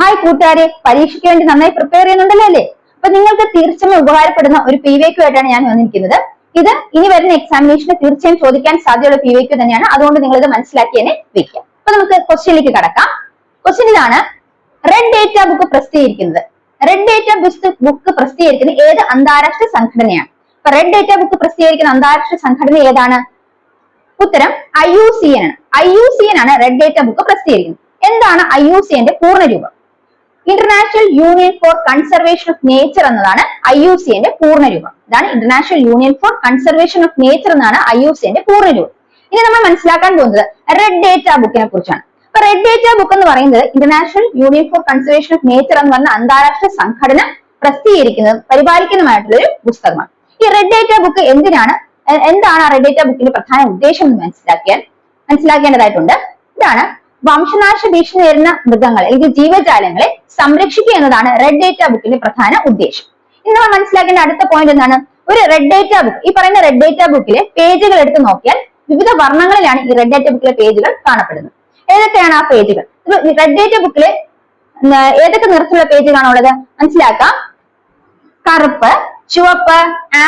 Hi കൂട്ടുകാരെ. പരീക്ഷയ്ക്ക് വേണ്ടി നന്നായി പ്രിപ്പയർ ചെയ്യുന്നുണ്ടല്ലോ അല്ലേ? അപ്പൊ നിങ്ങൾക്ക് തീർച്ചയായും ഉപകാരപ്പെടുന്ന ഒരു പി വൈക്കു ആയിട്ടാണ് ഞാൻ വന്നിരിക്കുന്നത്. ഇത് ഇനി വരുന്ന എക്സാമിനേഷന് തീർച്ചയായും ചോദിക്കാൻ സാധ്യതയുള്ള പി വൈക്കു തന്നെയാണ്. അതുകൊണ്ട് നിങ്ങൾ ഇത് മനസ്സിലാക്കി തന്നെ വെക്കുക. അപ്പൊ നമുക്ക് ക്വസ്റ്റ്യനിലേക്ക് കടക്കാം. ക്വസ്റ്റ്യൻ ഇതാണ്. റെഡ് ഡേറ്റ ബുക്ക് പ്രസിദ്ധീകരിക്കുന്നത്. റെഡ് ഡേറ്റ ബുക്ക് പ്രസിദ്ധീകരിക്കുന്ന ഏത് അന്താരാഷ്ട്ര സംഘടനയാണ്? അപ്പൊ റെഡ് ഡേറ്റ ബുക്ക് പ്രസിദ്ധീകരിക്കുന്ന അന്താരാഷ്ട്ര സംഘടന ഏതാണ്? ഉത്തരം ഐ യു സി എൻ ആണ്. ഐ യു സി എൻ ആണ് റെഡ് ഡേറ്റ ബുക്ക് പ്രസിദ്ധീകരിക്കുന്നത്. എന്താണ് ഐ യു സി എന്റെ പൂർണ രൂപം? International union for conservation of nature എന്നതാണ് ഐ യു സി എന്റെ പൂർണരൂപം. ഇതാണ് international union for conservation of nature എന്നാണ് ഐ യു സി എന്റെ പൂർണരൂപം. ഇനി നമ്മൾ മനസ്സിലാക്കാൻ പോകുന്നത് റെഡ് ഡേറ്റ ബുക്കിനെ കുറിച്ചാണ്. അപ്പൊ റെഡ് ഡേറ്റ ബുക്ക് എന്ന് പറയുന്നത് international union for conservation of nature എന്ന് പറഞ്ഞ അന്താരാഷ്ട്ര സംഘടന പ്രസിദ്ധീകരിക്കുന്നതും പരിപാലിക്കുന്നതുമായിട്ടുള്ള ഒരു പുസ്തകമാണ്. ഈ റെഡ് ഡേറ്റ ബുക്ക് എന്തിനാണ്? എന്താണ് ആ റെഡ് ഡേറ്റ ബുക്കിന്റെ പ്രധാന ഉദ്ദേശം എന്ന് മനസ്സിലാക്കിയാൽ മനസ്സിലാക്കേണ്ടതായിട്ടുണ്ട്. ഇതാണ് വംശനാശ ഭീഷണി നേരിടുന്ന മൃഗങ്ങൾ അല്ലെങ്കിൽ ജീവജാലങ്ങളെ സംരക്ഷിക്കുക എന്നതാണ് റെഡ് ഡേറ്റ ബുക്കിന്റെ പ്രധാന ഉദ്ദേശം. ഇന്ന് നമ്മൾ മനസ്സിലാക്കേണ്ട അടുത്ത പോയിന്റ് എന്താണ്? ഒരു റെഡ് ഡേറ്റ ബുക്ക് ഈ പറയുന്ന റെഡ് ഡേറ്റ ബുക്കിലെ പേജുകൾ എടുത്ത് നോക്കിയാൽ വിവിധ വർണങ്ങളിലാണ് ഈ റെഡ് ഡേറ്റ ബുക്കിലെ പേജുകൾ കാണപ്പെടുന്നത്. ഏതൊക്കെയാണ് ആ പേജുകൾ റെഡ് ഡേറ്റ ബുക്കിലെ ഏതൊക്കെ നിറത്തിലുള്ള പേജുകളാണുള്ളത് മനസ്സിലാക്കാം. കറുപ്പ് ചുവപ്പ്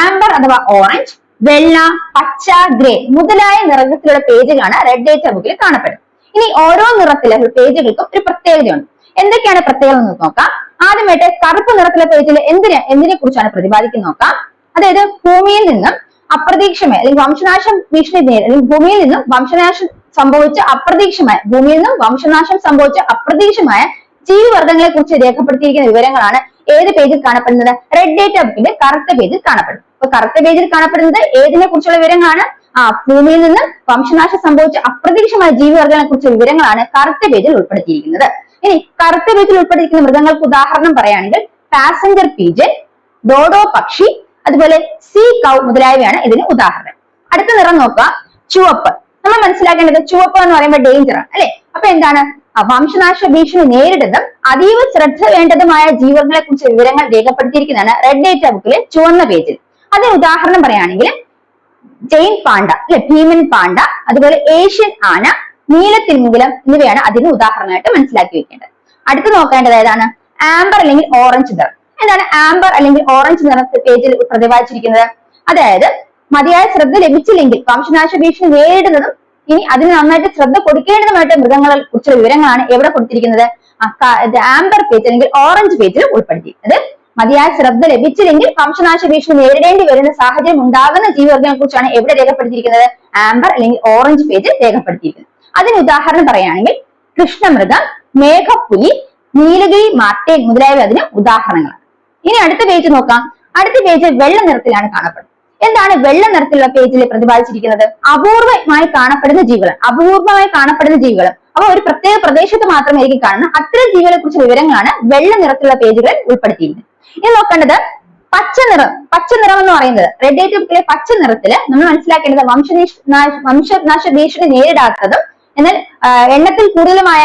ആംബർ അഥവാ ഓറഞ്ച് വെള്ള പച്ച ഗ്രേ മുതലായ നിറത്തിലുള്ള പേജുകളാണ് റെഡ് ഡേറ്റ ബുക്കിൽ കാണപ്പെടുന്നത്. ഇനി ഓരോ നിറത്തിലെ പേജുകൾക്കും ഒരു പ്രത്യേകതയുണ്ട്. എന്തൊക്കെയാണ് പ്രത്യേകത എന്ന് നോക്കാം. ആദ്യമായിട്ട് കറുപ്പ് നിറത്തിലെ പേജിൽ എന്തിനെ എന്തിനെ കുറിച്ചാണ് പ്രതിപാദിക്കുന്നത് നോക്കാം. അതായത് ഭൂമിയിൽ നിന്നും അപ്രതീക്ഷമായ അല്ലെങ്കിൽ വംശനാശം ഭീഷണി അല്ലെങ്കിൽ ഭൂമിയിൽ നിന്നും വംശനാശം സംഭവിച്ച അപ്രതീക്ഷമായ ഭൂമിയിൽ നിന്നും വംശനാശം സംഭവിച്ച അപ്രതീക്ഷമായ ജീവിവർഗങ്ങളെ കുറിച്ച് രേഖപ്പെടുത്തിയിരിക്കുന്ന വിവരങ്ങളാണ് ഏത് പേജിൽ കാണപ്പെടുന്നത്? റെഡ് ഡേറ്റ ബുക്കിന്റെ കറുത്ത പേജിൽ കാണപ്പെടുന്നത്. അപ്പൊ കറുത്ത പേജിൽ കാണപ്പെടുന്നത് ഏതിനെ കുറിച്ചുള്ള വിവരങ്ങളാണ്? ആ ഭൂമിയിൽ നിന്ന് വംശനാശം സംഭവിച്ച അപ്രതീക്ഷമായ ജീവിവർഗങ്ങളെ കുറിച്ചുള്ള വിവരങ്ങളാണ് കറുത്ത പേജിൽ ഉൾപ്പെടുത്തിയിരിക്കുന്നത്. ഇനി കറുത്ത പേജിൽ ഉൾപ്പെട്ടിരിക്കുന്ന മൃഗങ്ങൾക്ക് ഉദാഹരണം പറയുകയാണെങ്കിൽ പാസഞ്ചർ പീജൻ ഡോഡോ പക്ഷി അതുപോലെ സീ കൗ മുതലായവയാണ് ഇതിന് ഉദാഹരണം. അടുത്ത നിറം നോക്കുക. ചുവപ്പ്. നമ്മൾ മനസ്സിലാക്കേണ്ടത് ചുവപ്പ് എന്ന് പറയുമ്പോൾ ഡേഞ്ചർ ആണ് അല്ലെ? അപ്പൊ എന്താണ്? വംശനാശ ഭീഷണി നേരിടുന്നതും അതീവ ശ്രദ്ധ വേണ്ടതുമായ ജീവങ്ങളെ കുറിച്ച് വിവരങ്ങൾ രേഖപ്പെടുത്തിയിരിക്കുന്നതാണ് റെഡ് ഡേറ്റ ബുക്കിലെ ചുവന്ന പേജിൽ. അതിന് ഉദാഹരണം പറയുകയാണെങ്കിൽ ജെയിൻ പാണ്ട അല്ലെ ഭീമൻ പാണ്ട അതുപോലെ ഏഷ്യൻ ആന നീലത്തിമിംഗലം എന്നിവയാണ് അതിന് ഉദാഹരണമായിട്ട് മനസ്സിലാക്കി വെക്കേണ്ടത്. അടുത്ത് നോക്കേണ്ടത് ഏതാണ്? ആംബർ അല്ലെങ്കിൽ ഓറഞ്ച് നിറം. എന്താണ് ആംബർ അല്ലെങ്കിൽ ഓറഞ്ച് നിറത്തെ പേജിൽ പ്രതിപാദിച്ചിരിക്കുന്നത്? അതായത് മതിയായ ശ്രദ്ധ ലഭിച്ചില്ലെങ്കിൽ വംശനാശ ഭീഷണി നേരിടുന്നതും ഇനി അതിന് നന്നായിട്ട് ശ്രദ്ധ കൊടുക്കേണ്ടതുമായിട്ട് മൃഗങ്ങളെ കുറിച്ചുള്ള വിവരങ്ങളാണ് എവിടെ കൊടുത്തിരിക്കുന്നത്? ആംബർ പേജ് അല്ലെങ്കിൽ ഓറഞ്ച് പേജിൽ ഉൾപ്പെടുത്തിയിരിക്കുന്നത്. മതിയായ ശ്രദ്ധ ലഭിച്ചില്ലെങ്കിൽ വംശനാശ ഭീഷണി നേരിടേണ്ടി വരുന്ന സാഹചര്യം ഉണ്ടാകുന്ന ജീവിവർഗങ്ങളെ കുറിച്ചാണ് എവിടെ രേഖപ്പെടുത്തിയിരിക്കുന്നത്? ആംബർ അല്ലെങ്കിൽ ഓറഞ്ച് പേജ് രേഖപ്പെടുത്തിയിരിക്കുന്നത്. അതിന് ഉദാഹരണം പറയുകയാണെങ്കിൽ കൃഷ്ണമൃഗം മേഘപ്പുലി നീലഗിരി മാർട്ടേൻ മുതലായവ അതിന് ഉദാഹരണങ്ങളാണ്. ഇനി അടുത്ത പേജ് നോക്കാം. അടുത്ത പേജ് വെള്ള നിറത്തിലാണ് കാണപ്പെടുന്നത്. എന്താണ് വെള്ള നിറത്തിലുള്ള പേജിൽ പ്രതിപാദിച്ചിരിക്കുന്നത്? അപൂർവമായി കാണപ്പെടുന്ന ജീവികൾ അപൂർവമായി കാണപ്പെടുന്ന ജീവികൾ അപ്പൊ ഒരു പ്രത്യേക പ്രദേശത്ത് മാത്രമായിരിക്കും കാണുന്ന അത്തരം ജീവികളെ കുറിച്ച് വിവരങ്ങളാണ് വെള്ള നിറത്തിലുള്ള പേജുകളിൽ ഉൾപ്പെടുത്തിയിരിക്കുന്നത്. ഇനി നോക്കേണ്ടത് പച്ച നിറം. പച്ച നിറം എന്ന് പറയുന്നത് റെഡ് ഡേറ്റ് ബുക്കിലെ പച്ച നിറത്തിൽ നമ്മൾ മനസ്സിലാക്കേണ്ടത് വംശനീഷ് വംശനാശ ഭീഷണി നേരിടാത്തതും എന്നാൽ എണ്ണത്തിൽ കൂടുതലുമായ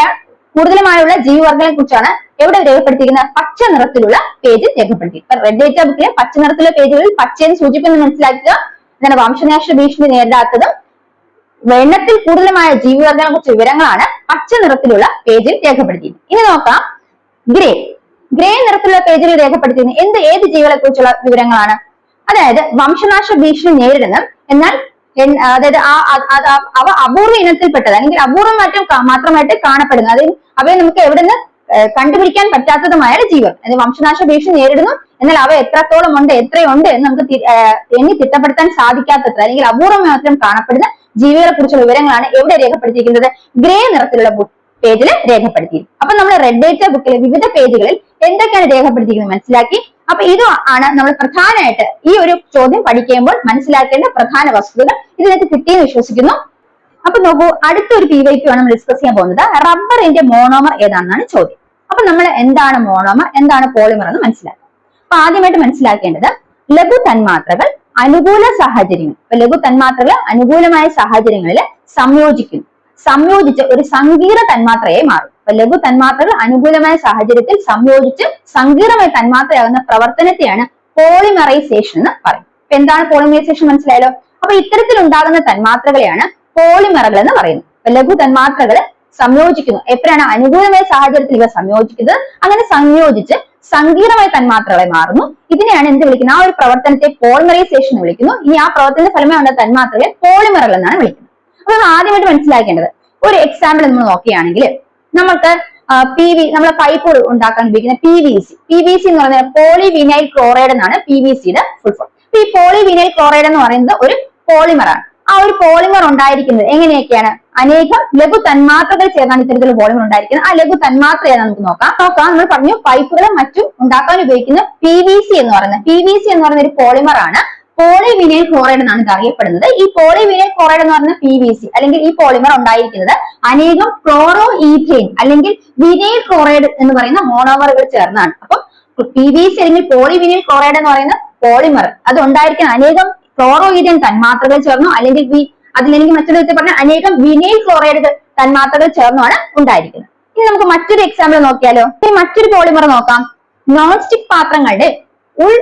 കൂടുതലുമായുള്ള ജീവിവർഗങ്ങളെ കുറിച്ചാണ് എവിടെ രേഖപ്പെടുത്തിയിരിക്കുന്നത് പച്ച നിറത്തിലുള്ള പേജ് രേഖപ്പെടുത്തി. റെഡ് ഡേറ്റ ബുക്കിലെ പച്ച നിറത്തിലുള്ള പേജുകളിൽ പച്ചയെന്ന് സൂചിപ്പിക്കുന്നത് മനസ്സിലാക്കുക. എന്താണ് വംശനാശ ഭീഷണി നേരിടാത്തതും വെണ്ണത്തിൽ കൂടുതലുമായ ജീവിവർഗങ്ങളെ കുറിച്ച് വിവരങ്ങളാണ് പച്ച നിറത്തിലുള്ള പേജിൽ രേഖപ്പെടുത്തിയിരിക്കുന്നത്. ഇനി നോക്കാം. ഗ്രേ ഗ്രേ നിറത്തിലുള്ള പേജിൽ രേഖപ്പെടുത്തിയിരിക്കുന്നത് എന്ത് ഏത് ജീവികളെ കുറിച്ചുള്ള വിവരങ്ങളാണ്? അതായത് വംശനാശ ഭീഷണി നേരിടുന്ന. എന്നാൽ അതായത് ആ അവ അപൂർവ ഇനത്തിൽപ്പെട്ടത് അല്ലെങ്കിൽ അപൂർവം മാറ്റം മാത്രമായിട്ട് കാണപ്പെടുന്നത്. അത് അവയെ നമുക്ക് എവിടെ നിന്ന് കണ്ടുപിടിക്കാൻ പറ്റാത്തതുമായ ജീവൻ. വംശനാശ ഭീഷണി നേരിടുന്നു എന്നാൽ അവ എത്രത്തോളം ഉണ്ട് എത്രയുണ്ട് എന്ന് നമുക്ക് എണ്ണി തിട്ടപ്പെടുത്താൻ സാധിക്കാത്തത്ര അല്ലെങ്കിൽ അപൂർവം മാത്രം കാണപ്പെടുന്ന ജീവികളെ കുറിച്ചുള്ള വിവരങ്ങളാണ് എവിടെ രേഖപ്പെടുത്തിയിരിക്കുന്നത്. ഗ്രേ നിറത്തിലുള്ള പേജിൽ രേഖപ്പെടുത്തിയിരിക്കും അപ്പൊ നമ്മൾ റെഡ് ഡേറ്റ ബുക്കിലെ വിവിധ പേജുകളിൽ എന്തൊക്കെയാണ് രേഖപ്പെടുത്തിയിരിക്കുന്നത് മനസ്സിലാക്കി? അപ്പൊ ഇത് ആണ് നമ്മൾ പ്രധാനമായിട്ട് ഈ ഒരു ചോദ്യം പഠിക്കുമ്പോൾ മനസ്സിലാക്കേണ്ട പ്രധാന വസ്തുതകൾ ഇത് നിങ്ങൾക്ക് കിട്ടിയെന്ന് വിശ്വസിക്കുന്നു. അപ്പൊ നോക്കൂ അടുത്തൊരു പി വൈക്ക് ആണ് നമ്മൾ ഡിസ്കസ് ചെയ്യാൻ പോകുന്നത്. റബ്ബറിന്റെ മോണോമർ ഏതാണെന്നാണ് ചോദ്യം. അപ്പൊ നമ്മൾ എന്താണ് മോണോമർ എന്താണ് പോളിമർ എന്ന് മനസ്സിലാക്കാം അപ്പൊ ആദ്യമായിട്ട് മനസ്സിലാക്കേണ്ടത് ലഘു തന്മാത്രകൾ അനുകൂല സാഹചര്യങ്ങൾ. ഇപ്പൊ ലഘു തന്മാത്രകൾ അനുകൂലമായ സാഹചര്യങ്ങളിൽ സംയോജിക്കുന്നു. സംയോജിച്ച് ഒരു സങ്കീർണ തന്മാത്രയായി മാറും. ലഘു തന്മാത്രകൾ അനുകൂലമായ സാഹചര്യത്തിൽ സംയോജിച്ച് സങ്കീർണമായ തന്മാത്രയാകുന്ന പ്രവർത്തനത്തെയാണ് പോളിമറൈസേഷൻ എന്ന് പറയും അപ്പൊ എന്താണ് പോളിമറൈസേഷൻ മനസ്സിലായല്ലോ? അപ്പൊ ഇത്തരത്തിൽ ഉണ്ടാകുന്ന തന്മാത്രകളെയാണ് പോളിമറുകൾ എന്ന് പറയുന്നത്. ലഘു തന്മാത്രകൾ സംയോജിക്കുന്നു. എപ്പോഴാണ് അനുകൂലമായ സാഹചര്യത്തിൽ ഇവ സംയോജിക്കുന്നത്? അങ്ങനെ സംയോജിച്ച് സങ്കീർണമായ തന്മാത്രകളെ മാറുന്നു. ഇതിനെയാണ് എന്ത് വിളിക്കുന്നത്? ആ ഒരു പ്രവർത്തനത്തെ പോളിമറൈസേഷൻ എന്ന് വിളിക്കുന്നു. ഇനി ആ പ്രവർത്തന ഫലമായി ഉള്ള തന്മാത്രകളെ പോളിമറുകൾ എന്നാണ് വിളിക്കുന്നത്. അപ്പൊ നമ്മൾ ആദ്യമായിട്ട് മനസ്സിലാക്കേണ്ടത്. ഒരു എക്സാമ്പിൾ നമ്മൾ നോക്കുകയാണെങ്കിൽ നമുക്ക് പി വി നമ്മളെ പൈപ്പ് ഉണ്ടാക്കാൻ ഉപയോഗിക്കുന്ന P V C P V C എന്ന് പറയുന്നത് പോളിവിനൈൽ ക്ലോറൈഡ് എന്നാണ് പി വി സിയുടെ ഫുൾ ഫോം ഈ പോളിവിനൈൽ ക്ലോറൈഡ് എന്ന് പറയുന്നത് ഒരു പോളിമറാണ് ആ ഒരു പോളിമർ ഉണ്ടായിരിക്കുന്നത് എങ്ങനെയൊക്കെയാണ്? അനേകം ലഘു തന്മാത്രകൾ ചേർന്നാണ് ഇത്തരത്തിൽ പോളിമർ ഉണ്ടായിരിക്കുന്നത്. ആ ലഘു തന്മാത്ര നമുക്ക് നോക്കാം. നോക്കാം നമ്മൾ പറഞ്ഞു പൈപ്പുകളും മറ്റും ഉണ്ടാക്കാൻ ഉപയോഗിക്കുന്ന പി വി സി എന്ന് പറയുന്നത്. പി വി സി എന്ന് പറയുന്ന ഒരു പോളിമർ ആണ് പോളിവിനൈൽ ക്ലോറൈഡ് എന്നാണ് ഇത് അറിയപ്പെടുന്നത്. ഈ പോളിവിനൈൽ ക്ലോറൈഡ് എന്ന് പറയുന്ന പി വി സി അല്ലെങ്കിൽ ഈ പോളിമർ ഉണ്ടായിരിക്കുന്നത് അനേകം ക്ലോറോ ഈഥെയിൻ അല്ലെങ്കിൽ വിനൈൽ ക്ലോറൈഡ് എന്ന് പറയുന്ന മോണോമറുകൾ ചേർന്നാണ്. അപ്പം പി വി സി അല്ലെങ്കിൽ പോളിവിനൈൽ ക്ലോറൈഡ് എന്ന് പറയുന്ന പോളിമർ അത് ഉണ്ടായിരിക്കുന്ന അനേകം ക്ലോറോ ഈഥെയിൻ തന്മാത്രകൾ ചേർന്നു അല്ലെങ്കിൽ അതിലെനിക്ക് മറ്റൊരു വിധത്തിൽ പറഞ്ഞാൽ അനേകം വിനൈൽ ക്ലോറൈഡ് തന്മാത്രകൾ ചേർന്നാണ് ഉണ്ടായിരിക്കുന്നത്. ഇനി നമുക്ക് മറ്റൊരു എക്സാമ്പിൾ നോക്കിയാലോ. ഇനി മറ്റൊരു പോളിമർ നോക്കാം. നോൺ സ്റ്റിക് പാത്രങ്ങളുടെ ഉൾ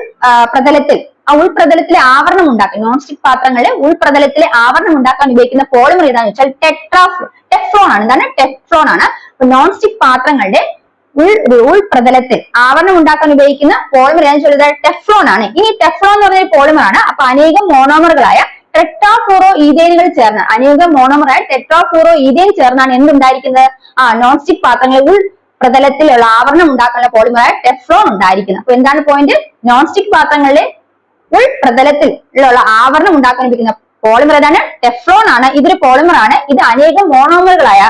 പ്രതലത്തിൽ ആ ഉൾപ്രതലത്തിലെ ആവരണം ഉണ്ടാക്കാൻ നോൺ സ്റ്റിക് പാത്രങ്ങളിലെ ഉൾപ്രതലത്തിലെ ആവരണം ഉണ്ടാക്കാൻ ഉപയോഗിക്കുന്ന പോളിമർ ഏതാണെന്ന് വെച്ചാൽ ടെട്രാഫ്ലോ ടെഫ്ലോൺ ആണ്. എന്താണ് ടെഫ്ലോൺ ആണ്. നോൺ സ്റ്റിക് പാത്രങ്ങളുടെ ഉൾ ഉൾപ്രതലത്തിൽ ആവരണം ഉണ്ടാക്കാൻ ഉപയോഗിക്കുന്ന പോളിമർ ഏതാണെന്ന് ചോദിച്ചാൽ ടെഫ്ലോൺ ആണ്. ഇനി ടെഫ്ലോൺ എന്ന് പറഞ്ഞ പോളിമർ ആണ്. അപ്പൊ അനേകം മോണോമറുകളായ ടെട്രാഫ്ലൂറോ ഈഥേനുകൾ ചേർന്ന് അനേകം മോണോമറായ ടെട്രാഫ്ലൂറോ ഈഥേൻ ചേർന്നാണ് എന്തുണ്ടായിരിക്കുന്നത്? ആ നോൺ സ്റ്റിക് പാത്രങ്ങളിൽ ഉൾ പ്രതലത്തിലുള്ള ആവരണം ഉണ്ടാക്കാനുള്ള പോളിമറായ ടെഫ്ലോൺ ഉണ്ടായിരിക്കുന്നത്. അപ്പൊ എന്താണ് പോയിന്റ് നോൺ സ്റ്റിക് പാത്രങ്ങളിലെ ഉൾപ്രതലത്തിൽ ഉള്ള ആവരണം ഉണ്ടാക്കാൻ ഉപയോഗിക്കുന്ന പോളിമർ ഏതാണ്? ടെഫ്ലോൺ ആണ്. ഇതൊരു പോളിമർ ആണ്. ഇത് അനേകം മോണോമറുകളായ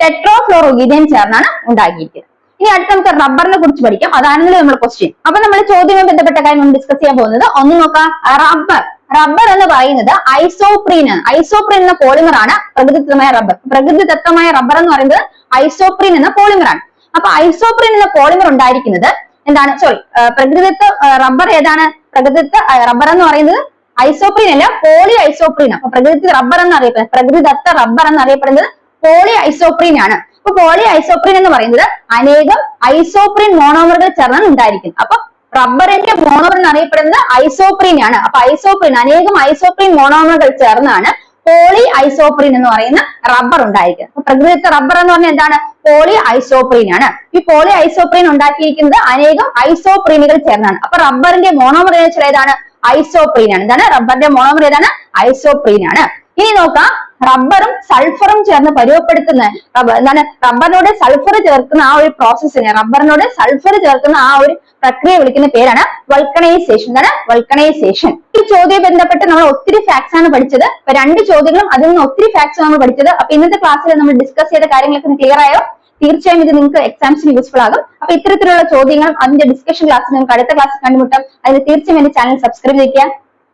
ടെട്രോഫ്ലോറോഗീഥേൻ ചേർന്നാണ് ഉണ്ടാക്കിയിരിക്കുന്നത്. ഇനി അടുത്ത നമുക്ക് റബ്ബറിനെ കുറിച്ച് പഠിക്കാം. അതാണെങ്കിലും നമ്മൾ ക്വസ്റ്റ്യൻ അപ്പൊ നമ്മൾ ചോദ്യവുമായി ബന്ധപ്പെട്ട കാര്യം ഡിസ്കസ് ചെയ്യാൻ പോകുന്നത് ഒന്ന് നോക്കാം. റബ്ബർ റബ്ബർ എന്ന് പറയുന്നത് ഐസോപ്രീൻ ആണ്. ഐസോപ്രീൻ എന്ന പോളിമർ ആണ് പ്രകൃതിദത്തമായ റബ്ബർ പ്രകൃതിദത്തമായ റബ്ബർ എന്ന് പറയുന്നത് ഐസോപ്രീൻ എന്ന പോളിമർ ആണ്. അപ്പൊ ഐസോപ്രീൻ എന്ന പോളിമർ ഉണ്ടായിരിക്കുന്നത് എന്താണ്? സോറി പ്രകൃതിദത്ത റബ്ബർ ഏതാണ്? പ്രകൃതിദത്ത റബ്ബർ എന്ന് പറയുന്നത് ഐസോപ്രീൻ അല്ല പോളി ഐസോപ്രീൻ അപ്പൊ പ്രകൃതി റബ്ബർ എന്ന് അറിയപ്പെടുന്നത് പ്രകൃതിദത്ത റബ്ബർ എന്ന് അറിയപ്പെടുന്നത് പോളി ഐസോപ്രീൻ ആണ്. അപ്പൊ പോളി ഐസോപ്രീൻ എന്ന് പറയുന്നത് അനേകം ഐസോപ്രീൻ മോണോമറുകൾ ചേർന്ന് ഉണ്ടായിരിക്കും അപ്പൊ റബ്ബറിന്റെ മോണോമർ എന്ന് അറിയപ്പെടുന്നത് ഐസോപ്രീൻ ആണ്. അപ്പൊ ഐസോപ്രീൻ അനേകം ഐസോപ്രീൻ മോണോമറുകൾ ചേർന്നാണ് പോളി ഐസോപ്രീൻ എന്ന് പറയുന്ന റബ്ബർ ഉണ്ടായിരിക്കുന്നത് അപ്പൊ റബ്ബർ എന്ന് പറഞ്ഞാൽ എന്താണ്? പോളി ഐസോപ്രീൻ ആണ്. ഈ പോളി ഐസോപ്രീൻ ഉണ്ടാക്കിയിരിക്കുന്നത് അനേകം ഐസോപ്രീനുകൾ ചേർന്നാണ്. അപ്പൊ റബ്ബറിന്റെ മോണോമർ ഏതാണ്? ഐസോപ്രീൻ ആണ്. എന്താണ്? റബ്ബറിന്റെ മോണോമർ ഏതാണ്? ഐസോപ്രീൻ ആണ്. ഇനി നോക്കാം. റബ്ബറും സൾഫറും ചേർന്ന് പരുവപ്പെടുത്തുന്ന റബ്ബർ. എന്താണ്? റബ്ബറിനോട് സൾഫർ ചേർക്കുന്ന ആ ഒരു പ്രോസസ്സിനെ റബ്ബറിനോട് സൾഫർ ചേർക്കുന്ന ആ ഒരു പ്രക്രിയ വിളിക്കുന്ന പേരാണ് വൾക്കണൈസേഷൻ എന്താണ്? വൾക്കണൈസേഷൻ ഈ ചോദ്യം ബന്ധപ്പെട്ട് നമ്മൾ ഒത്തിരി ഫാക്ട്സ് ആണ് പഠിച്ചത്. അപ്പൊ രണ്ട് ചോദ്യങ്ങളും അതിൽ നിന്ന് ഒത്തിരി ഫാക്ട്സ് നമ്മൾ പഠിച്ചത്. അപ്പൊ ഇന്നത്തെ ക്ലാസ്സിൽ നമ്മൾ ഡിസ്കസ് ചെയ്ത കാര്യങ്ങളൊക്കെ ക്ലിയർ ആയോ? തീർച്ചയായും ഇത് നിങ്ങൾക്ക് എക്സാംസിന് യൂസ്ഫുൾ ആകും. അപ്പൊ ഇത്തരത്തിലുള്ള ചോദ്യങ്ങളും അതിന്റെ ഡിസ്കഷൻ ക്ലാസ് നിങ്ങൾക്ക് അടുത്ത ക്ലാസ്സിൽ കണ്ടുമുട്ടാം. അതിന് തീർച്ചയായും എന്റെ ചാനൽ സബ്സ്ക്രൈബ് ചെയ്യുക.